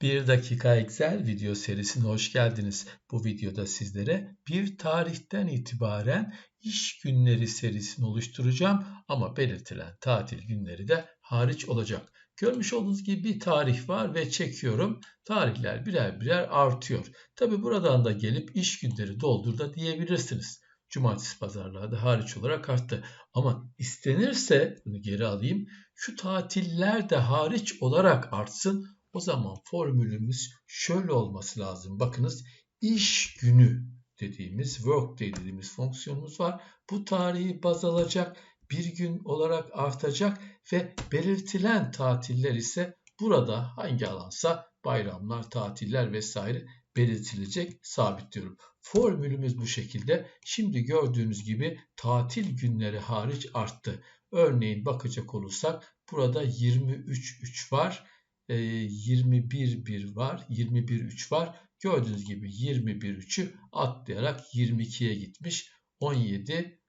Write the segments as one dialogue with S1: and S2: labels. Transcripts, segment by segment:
S1: 1 dakika Excel video serisine hoş geldiniz. Bu videoda sizlere bir tarihten itibaren iş günleri serisini oluşturacağım ama belirtilen tatil günleri de hariç olacak. Görmüş olduğunuz gibi bir tarih var ve çekiyorum. Tarihler birer birer artıyor. Tabi buradan da gelip iş günleri doldur da diyebilirsiniz. Cumartesi pazarlığı da hariç olarak arttı. Ama istenirse bunu geri alayım. Şu tatiller de hariç olarak artsın o zaman formülümüz şöyle olması lazım. Bakınız iş günü dediğimiz workday dediğimiz fonksiyonumuz var. Bu tarihi baz alacak bir gün olarak artacak ve belirtilen tatiller ise burada hangi alansa bayramlar, tatiller vesaire belirtilecek sabitliyorum. Formülümüz bu şekilde. Şimdi gördüğünüz gibi tatil günleri hariç arttı. Örneğin bakacak olursak burada 23 3 var 21 1 var, 21 3 var. Gördüğünüz gibi 21 3'ü atlayarak 22'ye gitmiş. 17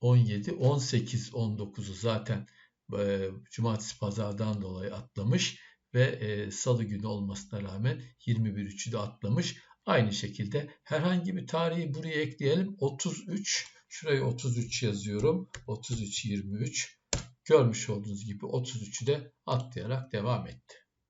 S1: 17 18 19'u zaten cumartesi pazardan dolayı atlamış ve salı günü olmasına rağmen 21 3'ü de atlamış. Aynı şekilde herhangi bir tarihi buraya ekleyelim. 33 şuraya 33 yazıyorum. 33 23 Görmüş olduğunuz gibi 33'ü de atlayarak devam etti.